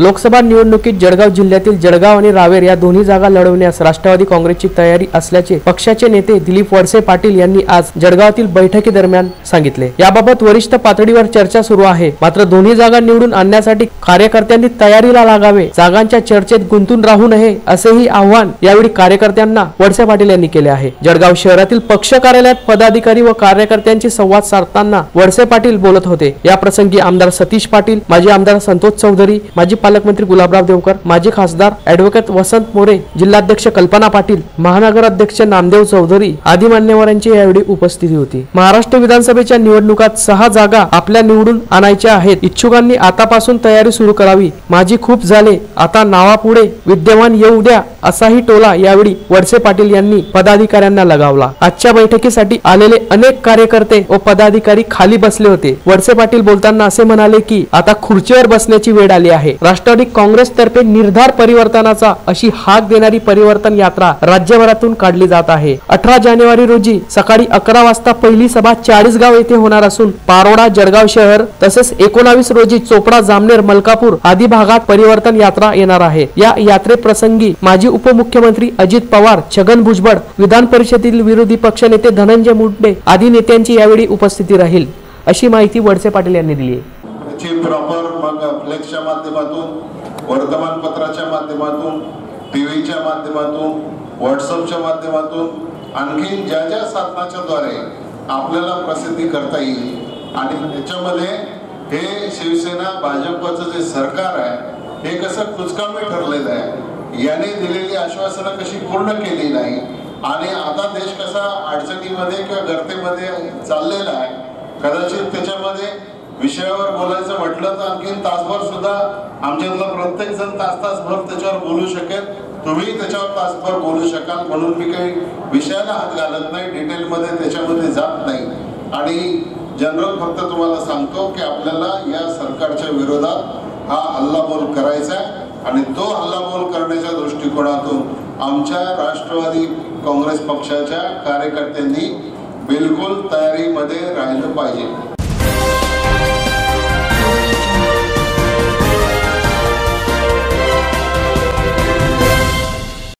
लोकसभा निवडणुकीत जळगाव जिल्ह्यातील जळगाव आणि रावेर या दोन्ही जागा लढवण्यास राष्ट्रवादी काँग्रेसची तयारी असल्याचे पक्षाचे नेते दिलीप वडसे पाटील यांनी आज जळगावातील बैठकीदरम्यान सांगितले. याबाबत वरिष्ठ पातळीवर चर्चा सुरू आहे. मात्र दोन्ही जागा निवडून आणण्यासाठी कार्यकर्त्यांनी तयारीला लागावे जागांच्या चर्चेत गुंतून राहू नये असेही आव्हान यावेळी कार्यकर्त्यांना वडसे पाटील यांनी केले आहे. जळगाव शहरातील पक्ष कार्यालयात पदाधिकारी व कार्यकर्त्यांशी संवाद साधताना वडसे पाटील बोलत होते. या प्रसंगी आमदार सतीश पाटील माजी आमदार संतोष चौधरी माजी पालकमंत्री गुलाबराव देवकर माजी खासदार ऍडव्होकेट वसंत मोरे जिल्हाध्यक्ष कल्पना पाटील महानगराध्यक्ष नामदेव चौधरी आदी मान्यवरांची यावेळी उपस्थिती होती. महाराष्ट्र विधानसभेच्या निवडणुकात सहा जागा आपल्या निवडून आणायच्या आहेत. इच्छुकांनी आतापासून तयारी सुरू करावी. माझी खूप झाले. आता नावापुढे विद्यमान येऊ द्या. असाही टोला यावेळी वडसे पाटील यांनी पदाधिकाऱ्यांना लगावला. आजच्या बैठकीसाठी आलेले अनेक कार्यकर्ते व पदाधिकारी खाली बसले होते. वडसे पाटील बोलताना असे म्हणाले की आता खुर्चीवर बसण्याची वेळ आली आहे. राष्ट्रवादी काँग्रेस तर्फे निर्धार परिवर्तनाचा अशी हाक देणारी परिवर्तन यात्रा राज्यभरातून काढली जात आहे. अठरा जानेवारी रोजी सकाळी अकरा वाजता पहिली सभा चाळीसगाव येथे होणार असून पारोडा जळगाव शहर तसेच एकोणावीस रोजी चोपडा जामनेर मलकापूर आदी भागात परिवर्तन यात्रा येणार आहे. या यात्रेप्रसंगी माजी माजी उपमुख्यमंत्री अजित पवार छगन भुजबळ विधान परिषदेतील विरोधी पक्षनेते धनंजय मुंडे आदी नेत्यांची यावेळी उपस्थिती राहील अशी माहिती वडसे पाटील यांनी दिली आहे. प्रॉपर मग फ्लेक्सच्या माध्यमातून वर्तमानपत्राच्या माध्यमातून टी व्हीच्या माध्यमातून व्हॉट्सअपच्या माध्यमातून आणखी ज्या ज्या साधनाच्या द्वारे आपल्याला प्रसिद्धी करता येईल आणि त्याच्यामध्ये हे शिवसेना भाजपचं जे सरकार आहे हे कसं कुचकामी ठरलेलं आहे याने दिलेली आश्वासनं कशी पूर्ण केली नाही आणि आता देश कसा अडचणीमध्ये किंवा गर्तेमध्ये चाललेला आहे कदाचित त्याच्यामध्ये विषयावर बोलायचं म्हटलं तर आणखी तासभर सुद्धा आमच्यातला प्रत्येक जण तास तासभर त्याच्यावर बोलू शकेल. तुम्ही त्याच्यावर तासभर बोलू शकाल म्हणून मी काही विषयाला हात घालत नाही डिटेलमध्ये त्याच्यामध्ये जात नाही. आणि जनरल फक्त तुम्हाला सांगतो की आपल्याला या सरकारच्या विरोधात हा हल्लाबोल करायचा आहे. आणि तो हल्लाबोल करण्याच्या दृष्टिकोनातून आमच्या राष्ट्रवादी काँग्रेस पक्षाच्या कार्यकर्त्यांनी बिलकुल तयारीमध्ये राहिलं पाहिजे.